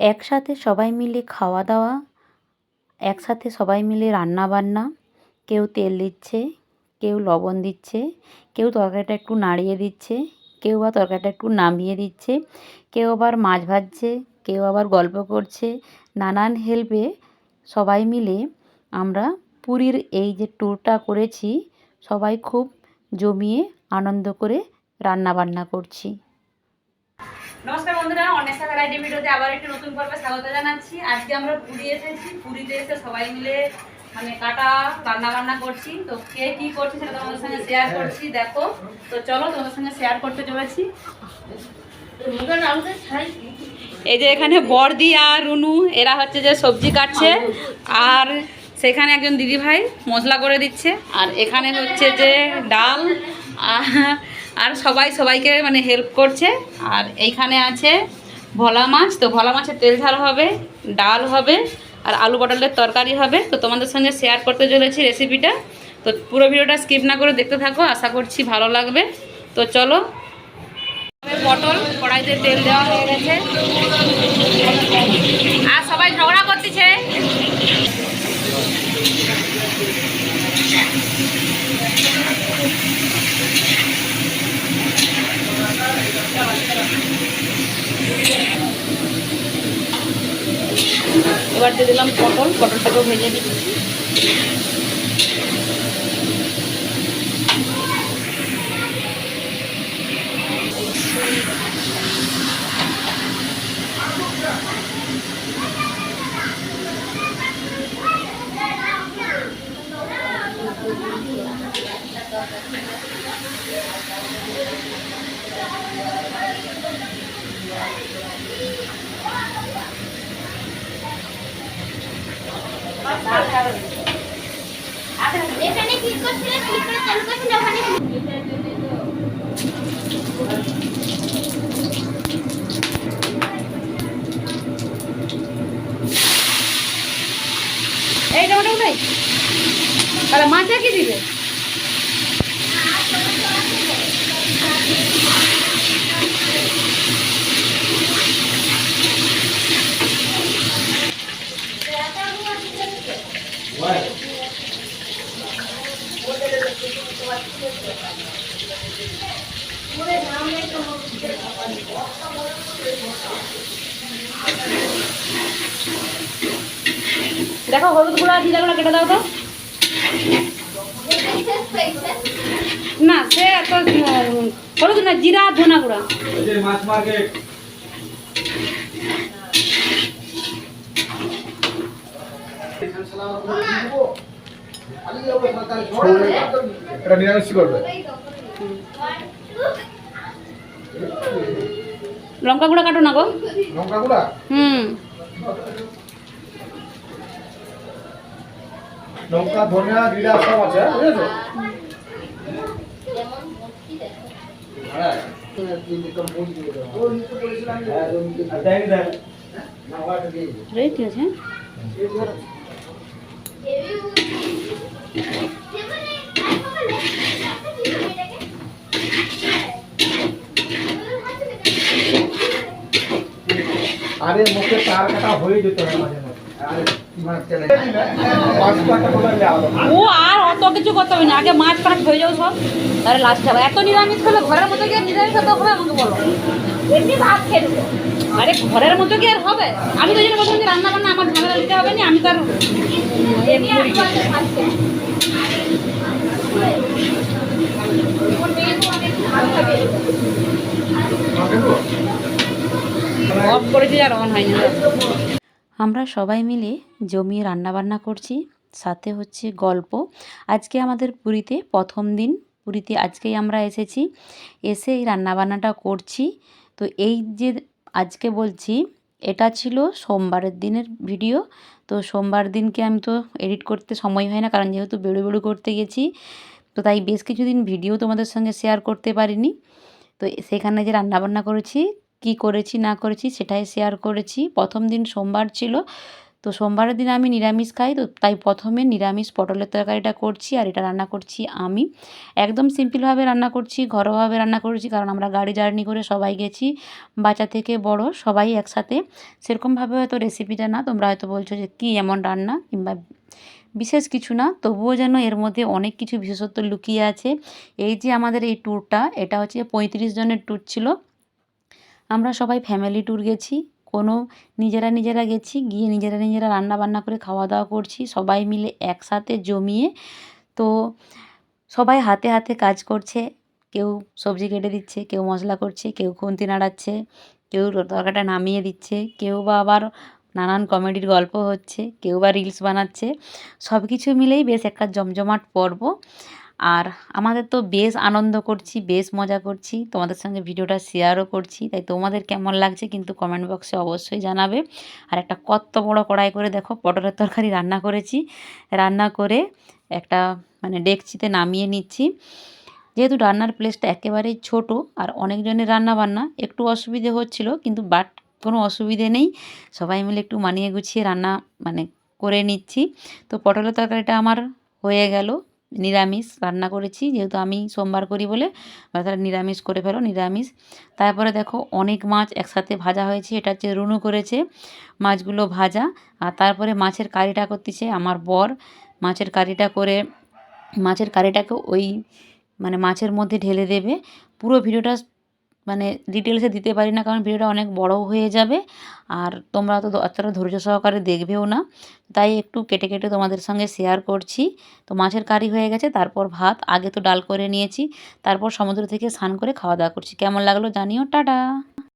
একসাথে সবাই মিলে খাওয়া দাওয়া, একসাথে সবাই মিলে রান্না বান্না, কেউ তেল দিচ্ছে, কেউ লবণ দিচ্ছে, কেউ তরকারিটা একটু নাড়িয়ে দিচ্ছে, কেউ বা তরকারিটা একটু নামিয়ে দিচ্ছে, কেউ আবার মাছ ভাজছে, কেউ আবার গল্প করছে। নানান হেল্পে সবাই মিলে আমরা পুরীর এই যে ট্যুরটা করেছি, সবাই খুব জমিয়ে আনন্দ করে রান্না বান্না করছি। নমস্কার বন্ধুরা অনেসা ভ্যারাইটি ভিডিওতে আবার একটি নতুন পর্বে স্বাগত জানাচ্ছি। আজকে আমরা পুরী এসেছি। পুরীতে এসে সবাই মিলে মানে কাটা রান্না বান্না করছি। তো কে কি করছে সেটা তোমাদের সঙ্গে শেয়ার করছি, দেখো। তো চলো তোমাদের সঙ্গে শেয়ার করতে চলেছি। এই যে এখানে বর্দি আর রুনু, এরা হচ্ছে যে সবজি কাটছে। আর সেখানে একজন দিদি ভাই মশলা করে দিচ্ছে। আর এখানে হচ্ছে যে ডাল আর- সবাই সবাইকে মানে হেল্প করছে। আর এইখানে আছে ভোলা মাছ, তো ভোলা মাছের তেল ঝাল হবে, ডাল হবে, আর আলু পটলের তরকারি হবে। তো তোমাদের সঙ্গে শেয়ার করতে চলেছি রেসিপিটা তো পুরো ভিডিওটা স্কিপ না করে দেখতে থাকো, আশা করছি ভালো লাগবে। তো চলো, পটল কড়াইতে তেল দেওয়া হয়ে গেছে আর সবাই ঝগড়া করতেছে এবার দিয়ে দিলাম পটল। পটলটাকেও ভেজে দিচ্ছি এখানে ক্লিক করছিলে ক্লিক করে চালু করছিলে ওখানে উঠাই তাহলে মাছটা কি দিবে? দেখো হলুদ গুঁড়া জিরা গুঁড়া কেটে দাও তো। না সে এত হলুদ না জিরা আর ধনা গুঁড়া। এই যে মাছ মার্কেট। এটা নিরামিষ করবে। লঙ্কা গুঁড়া কাটো না গো। লঙ্কা গুঁড়া হুম। লঙ্কা ধনিয়া জিরা সব আছে হ্যাঁ, বুঝেছ? রেডি আছে আরে মুখে তার কাটা হয়ে যেত না মাঝে মাঝে আরে মাছ চলে পাঁচ টাকা করে আলো ও আর অত কিছু করতে হবে না। আগে মাছ ফাছ হয়ে যাও সব। তাহলে লাস্টে হবে। এত নিরামিষ খেলে ঘরের মতো কি নিরামিষ খেতে হবে আমাকে বলো। এমনি ভাত খেয়ে আরে ঘরের মতো কি আর হবে? আমি তো জন্য বলছিলাম যে রান্না বান্না আমার ঝামেলা দিতে হবে না আমি তার অফ আমরা সবাই মিলে জমিয়ে রান্নাবান্না করছি, সাথে হচ্ছে গল্প। আজকে আমাদের পুরীতে প্রথম দিন, পুরীতে আজকেই আমরা এসেছি, এসে এই রান্নাবান্নাটা করছি। তো এই যে আজকে বলছি, এটা ছিল সোমবারের দিনের ভিডিও। তো সোমবার দিনকে আমি তো এডিট করতে সময় হয় না, কারণ যেহেতু বেড়ু বেড়ু করতে গেছি, তো তাই বেশ কিছুদিন ভিডিও তোমাদের সঙ্গে শেয়ার করতে পারিনি। তো সেখানে যে রান্নাবান্না করেছি কি করেছি, না করেছি সেটাই শেয়ার করেছি। প্রথম দিন সোমবার ছিল, তো সোমবারের দিন আমি নিরামিষ খাই, তো তাই প্রথমে নিরামিষ পটলের তরকারিটা করছি আর এটা রান্না করছি আমি। একদম সিম্পলভাবে রান্না করছি, ঘরোয়াভাবে রান্না করছি কারণ আমরা গাড়ি জার্নি করে সবাই গেছি, বাচ্চা থেকে বড় সবাই একসাথে। সেরকমভাবে হয়তো রেসিপিটা না, তোমরা হয়তো বলছো যে কী এমন রান্না কিংবা বিশেষ কিছু না, তবুও যেন এর মধ্যে অনেক কিছু বিশেষত্ব লুকিয়ে আছে। এই যে আমাদের এই ট্যুরটা এটা হচ্ছে পঁয়ত্রিশ জনের ট্যুর ছিল। আমরা সবাই ফ্যামিলি ট্যুর গেছি, কোনো নিজেরা নিজেরা গেছি, গিয়ে নিজেরা নিজেরা রান্না বান্না করে খাওয়া দাওয়া করছি, সবাই মিলে একসাথে জমিয়ে, তো সবাই হাতে হাতে কাজ করছে, কেউ সবজি কেটে দিচ্ছে, কেউ মশলা করছে, কেউ খুন্তি নাড়াচ্ছে, কেউ তরকারিটা নামিয়ে দিচ্ছে, কেউ বা আবার নানান কমেডির গল্প হচ্ছে, কেউ বা রিলস বানাচ্ছে সব কিছু মিলেই বেশ একটা জমজমাট পর্ব। আর আমাদের তো বেশ আনন্দ করছি, বেশ মজা করছি। তোমাদের সঙ্গে ভিডিওটা শেয়ারও করছি। তাই তোমাদের কেমন লাগছে কিন্তু কমেন্ট বক্সে অবশ্যই জানাবে। আর একটা কত বড় কড়াই করে দেখো, পটলের তরকারি রান্না করেছি। রান্না করে একটা মানে ডেকচিতে নামিয়ে নিচ্ছি। যেহেতু রান্নার প্লেসটা একেবারেই ছোট আর অনেকজনের রান্না বান্না একটু অসুবিধে হচ্ছিল কিন্তু বাট কোনো অসুবিধে নেই। সবাই মিলে একটু মানিয়ে গুছিয়ে রান্না মানে করে নিচ্ছি। তো পটলের তরকারিটা আমার হয়ে গেল। নিরামিষ রান্না করেছি, যেহেতু আমি সোমবার করি বলে। তারা নিরামিষ করে ফেলো, নিরামিষ। তারপরে দেখো অনেক মাছ একসাথে ভাজা হয়েছে, এটা হচ্ছে রুনু করেছে মাছগুলো ভাজা। আর তারপরে মাছের কারিটা করতেছে আমার বর। মাছের কারিটা করে, মাছের কারিটাকে ওই মানে মাছের মধ্যে ঢেলে দেবে। পুরো ভিডিওটা মানে ডিটেলসে দিতে পারি না, কারণ ভিডিওটা অনেক বড় হয়ে যাবে। আর তোমরা তো এতটা ধৈর্য সহকারে দেখবেও না। তাই একটু কেটে কেটে তোমাদের সঙ্গে শেয়ার করছি। তো মাছের কারি হয়ে গেছে, তারপর ভাত, আগে তো ডাল করে নিয়েছি, তারপর সমুদ্র থেকে স্নান করে খাওয়া দাওয়া করছি। কেমন লাগল জানিও, টাটা!